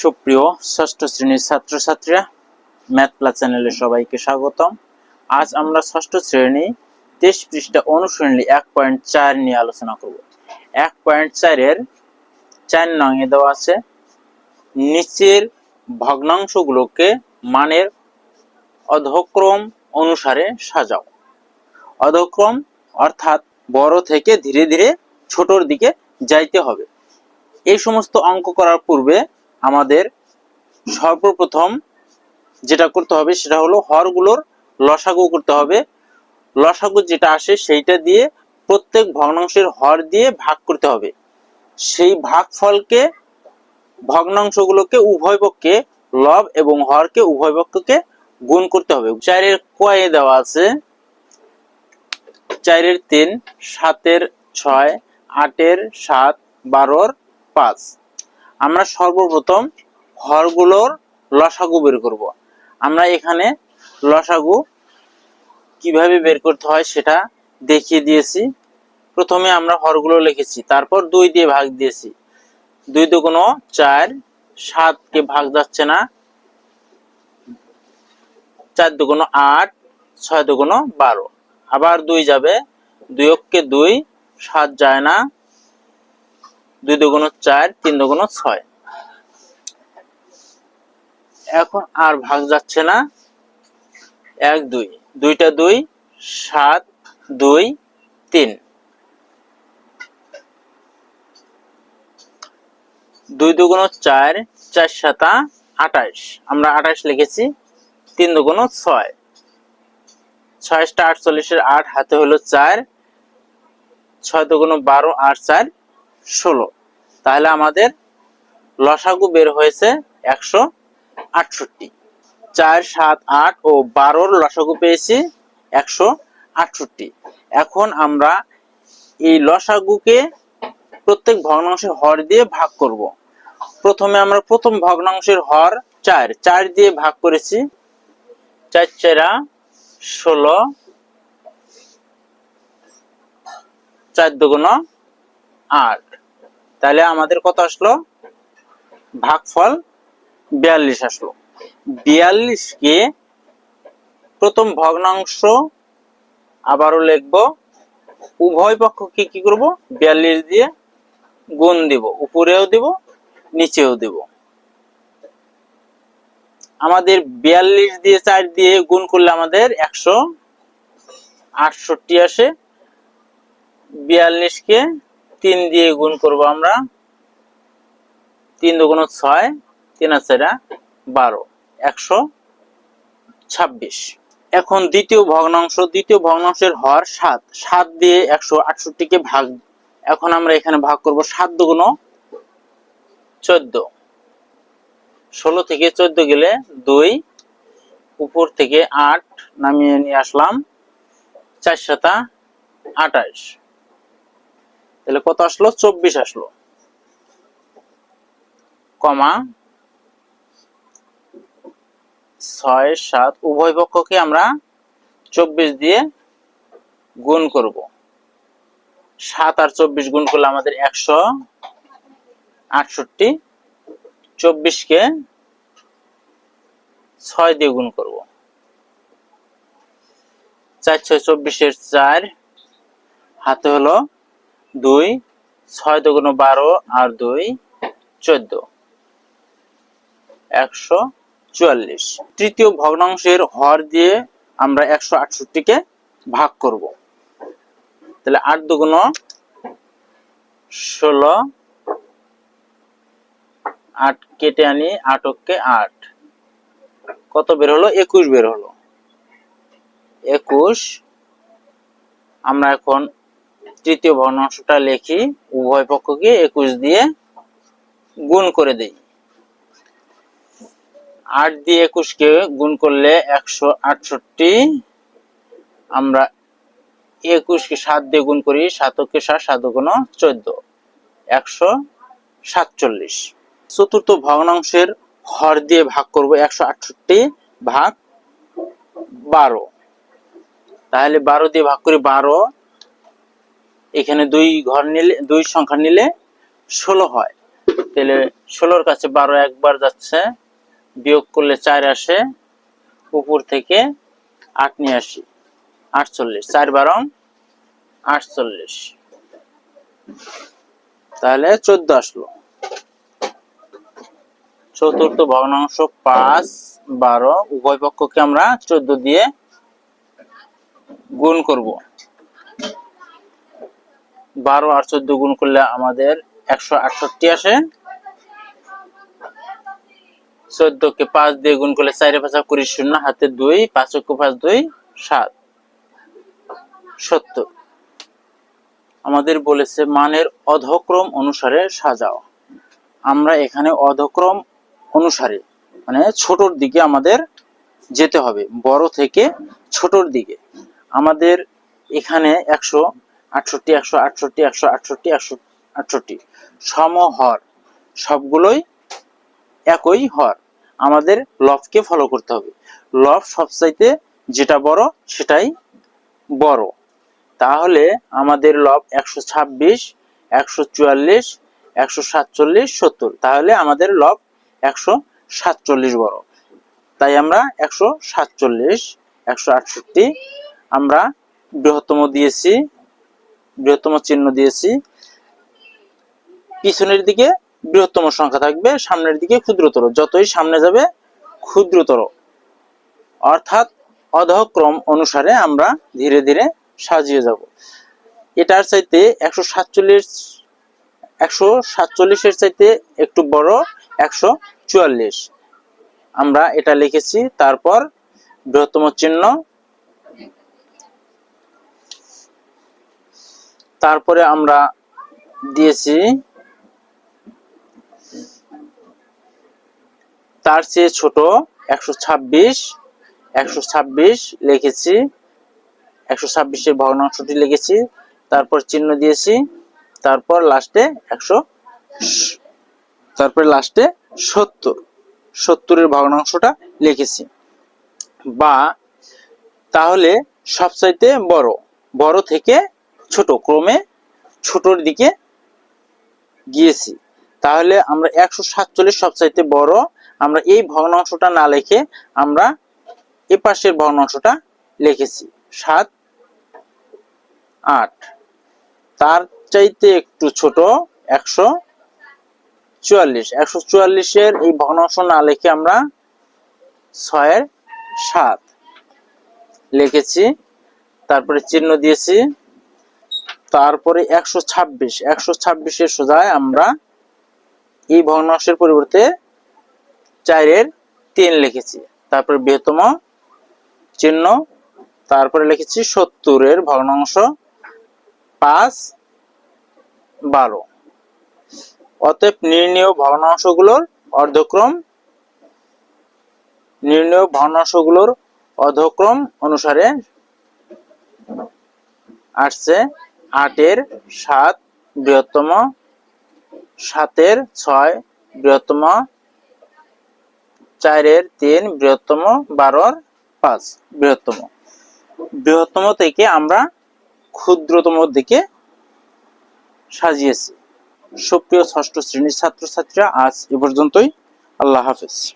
সুপ্রিয় ষষ্ঠ শ্রেণির ছাত্রছাত্রীরা, ম্যাথ প্লাস চ্যানেলে সবাইকে স্বাগতম। আজ আমরা ষষ্ঠ শ্রেণি তেইশ পৃষ্ঠা অনুশীলনী এক পয়েন্ট চার নিয়ে আলোচনা করব। এক পয়েন্ট চারের চার নঙে দেওয়া আছে, নিচের ভগ্নাংশগুলোকে মানের অধক্রম অনুসারে সাজাও। অধক্রম অর্থাৎ বড় থেকে ধীরে ধীরে ছোটর দিকে যাইতে হবে। এই সমস্ত অঙ্ক করার পূর্বে আমাদের সর্বপ্রথম যেটা করতে হবে সেটা হলো হরগুলোর লসাগু করতে হবে। লসাগু যেটা আসে সেইটা দিয়ে প্রত্যেক ভগ্নাংশের হর দিয়ে ভাগ করতে হবে। সেই ভাগফলকে ভগ্নাংশগুলোকে উভয় পক্ষে লব এবং হরকে উভয় পক্ষকে গুণ করতে হবে। চারের কয়ে দেওয়া আছে। চারের তিন, সাতের ছয়, আটের সাত, বারোর পাঁচ। আমরা সর্বপ্রথম হরগুলোর লসাগু বের করব। আমরা এখানে লসাগু কীভাবে বের করতে হয় সেটা দেখিয়ে দিয়েছি। প্রথমে আমরা হরগুলো লিখেছি, তারপর দুই দিয়ে ভাগ দিয়েছি। দুই দুগুণ চার সাতকে ভাগ যাচ্ছে না। চার দুগুণ আট, ছয় দুগুণ বারো। আবার দুই যাবে, দুই অক্ষে দুই, সাত যায় না। দুই দুগুণ চার, তিন দুগুণ ছয়। এখন আর ভাগ যাচ্ছে না। এক, দুই। দুইটা দুই, সাত, দুই, তিন। দুই দুগুণ চার চার সাতা, আঠাশ। আমরা আঠাশ লিখেছি, তিন দুগুণ ছয়। ছয়টা আটচল্লিশের আট, হাতে হলো চার। ছয় দুগুণ বারো আর চার, ষোলো। তাহলে আমাদের লসাগু বের হয়েছে একশো আটষট্টি। চার, সাত, আট ও বারোর লসাগু পেয়েছি একশো আটষট্টি। এখন আমরা এই লসাগুকে প্রত্যেক ভগ্নাংশের হর দিয়ে ভাগ করব। প্রথমে আমরা প্রথম ভগ্নাংশের হর চার চার দিয়ে ভাগ করেছি। চার, চারা, ষোলো, চার দুগুণ আট। তাহলে আমাদের কত আসলো? ভাগফল বিয়াল্লিশ আসলো। বিয়াল্লিশকে প্রথম ভগ্নাংশ আবারও লিখব। উভয় পক্ষকে কি করব? বিয়াল্লিশ দিয়ে গুণ দিব। উপরেও দিব, নিচেও দিব। আমাদের বিয়াল্লিশ দিয়ে চার দিয়ে গুণ করলে আমাদের একশো আটষট্টি আসে। বিয়াল্লিশকে তিন দিয়ে গুণ করব আমরা তিন দুগুণ ছয়, তিন চারা, বারো, একশো ছাব্বিশ। এখন দ্বিতীয় ভগ্নাংশ, দ্বিতীয় ভগ্নাংশের হর সাত। সাত দিয়ে একশো আটষট্টিকে ভাগ। এখন আমরা এখানে ভাগ করব সাত দুগুণ চোদ্দ। ষোলো থেকে চোদ্দ গেলে দুই, উপর থেকে আট নামিয়ে নিয়ে আসলাম চার সাতা আঠাশ। তাহলে কত আসলো? চব্বিশ আসলো। কমা ছয় সাত, উভয় পক্ষকে আমরা চব্বিশ দিয়ে গুণ করব। সাত আর চব্বিশ গুণ করলে আমাদের একশো আটষট্টি। চব্বিশকে ছয় দিয়ে গুণ করব। চার ছয়, চব্বিশের চার হাতে হলো দুই, ছয় দুগুণ বারো আর দুই, চোদ্দ। একশো চুয়াল্লিশ। তৃতীয় ভগ্নাংশের হর দিয়ে আমরা একশো আটষট্টিকে ভাগ করব। তাহলে আট দুগুণ ষোলো, আট কেটে আনি আটককে আট। কত বের হলো? একুশ বের হলো। একুশ, আমরা এখন তৃতীয় ভগ্নাংশটা লিখি, উভয় পক্ষকে একুশ দিয়ে গুণ করে দেই। আট দিয়ে একুশকে গুণ করলে একশো আটষট্টি। আমরা একুশকে সাত দিয়ে গুণ করি সাতকে সাত সাত চোদ্দ। একশো সাতচল্লিশ। চতুর্থ ভগ্নাংশের হর দিয়ে ভাগ করব একশো আটষট্টি ভাগ বারো। তাহলে বারো দিয়ে ভাগ করি বারো এখানে দুই ঘর নিলে, দুই সংখ্যা নিলে ষোলো হয়। তাহলে ষোলোর কাছে বারো একবার যাচ্ছে, বিয়োগ করলে চার আসে, উপর থেকে আট নিয়ে আসি, আটচল্লিশ। চার বারং আটচল্লিশ। তাহলে চোদ্দ আসলো। চতুর্থ ভগ্নাংশ পাঁচ বারো, উভয় পক্ষকে আমরা চোদ্দ দিয়ে গুণ করব। বারো আর চোদ্দ গুণ করলে আমাদের একশো আটষট্টি আসে। চোদ্দ কে পাঁচ দিয়ে গুণ করলে চারে পাঁচা কুড়ি শূন্য, হাতে দুই, পাঁচ পাঁচ দুই, সাত। সত্তর। আমাদের বলেছে মানের অধক্রম অনুসারে সাজাও। আমরা এখানে অধক্রম অনুসারে মানে ছোটর দিকে আমাদের যেতে হবে, বড় থেকে ছোটর দিকে। আমাদের এখানে একশো আটষট্টি, একশো আটষট্টি একশো আটষট্টি একশো, আটষট্টি। সমহর, সবগুলোই একই হর। আমাদের লফকে ফলো করতে হবে। লফ সবচাইতে যেটা বড়, সেটাই বড়। তাহলে আমাদের লব একশো ছাব্বিশ, একশো চুয়াল্লিশ, একশো সাতচল্লিশ, সত্তর। তাহলে আমাদের লব একশো সাতচল্লিশ বড়। তাই আমরা একশো সাতচল্লিশ, একশো আটষট্টি, আমরা বৃহত্তম দিয়েছি। বৃহত্তম চিহ্ন দিয়েছি। পিছনের দিকে বৃহত্তম সংখ্যা থাকবে, সামনের দিকে ক্ষুদ্রতর। যতই সামনে যাবে, ক্ষুদ্রতর। অর্থাৎ অধক্রম অনুসারে আমরা ধীরে ধীরে সাজিয়ে যাব। এটার চাইতে একশো সাতচল্লিশ, একশো সাতচল্লিশের চাইতে একটু বড়, একশো চুয়াল্লিশ। আমরা এটা লিখেছি, তারপর বৃহত্তম চিহ্ন তারপরে আমরা দিয়েছি। তার চেয়ে ছোট একশো ছাব্বিশ একশো ছাব্বিশ লিখেছি, একশো ছাব্বিশের ভগ্নাংশটি লিখেছি, তারপর চিহ্ন দিয়েছি, তারপর লাস্টে একশো তারপর লাস্টে সত্তর, সত্তরের ভগ্নাংশটা লিখেছি। বা, তাহলে সবচাইতে বড় বড় থেকে ছোট, ক্রমে ছোটর দিকে গিয়েছি। তাহলে আমরা একশো সাতচল্লিশ সবচাইতে বড়, আমরা এই ভগ্নাংশটা না লিখে আমরা এ পাশের ভগ্নাংশটা লিখেছি। সাত, আট। তার চাইতে একটু ছোট, একশো চুয়াল্লিশ। একশো চুয়াল্লিশের এই ভগ্নাংশ না লিখে আমরা ছয়ের সাত লিখেছি। তারপরে চিহ্ন দিয়েছি। তারপরে একশো ছাব্বিশ। একশো ছাব্বিশের সোজায় আমরা এই ভগ্নাংশের পরিবর্তে চারের তিন লিখেছি। তারপরে বৃহত্তম চিহ্ন, তারপরে লিখেছি সত্তরের ভগ্নাংশ পাঁচ বারো। অতএব নির্ণয় ভগ্নাংশগুলোর অর্ধক্রম, নির্ণয় ভগ্নাংশগুলোর অর্ধক্রম অনুসারে আসছে আটের সাত, বৃহত্তম সাতের ছয়, বৃহত্তম চারের তিন, বৃহত্তম বারোর পাঁচ, বৃহত্তম। বৃহত্তম থেকে আমরা ক্ষুদ্রতম দিকে সাজিয়েছি। সুপ্রিয় ষষ্ঠ শ্রেণির ছাত্রছাত্রীরা, আজ এ পর্যন্তই। আল্লাহ হাফেজ।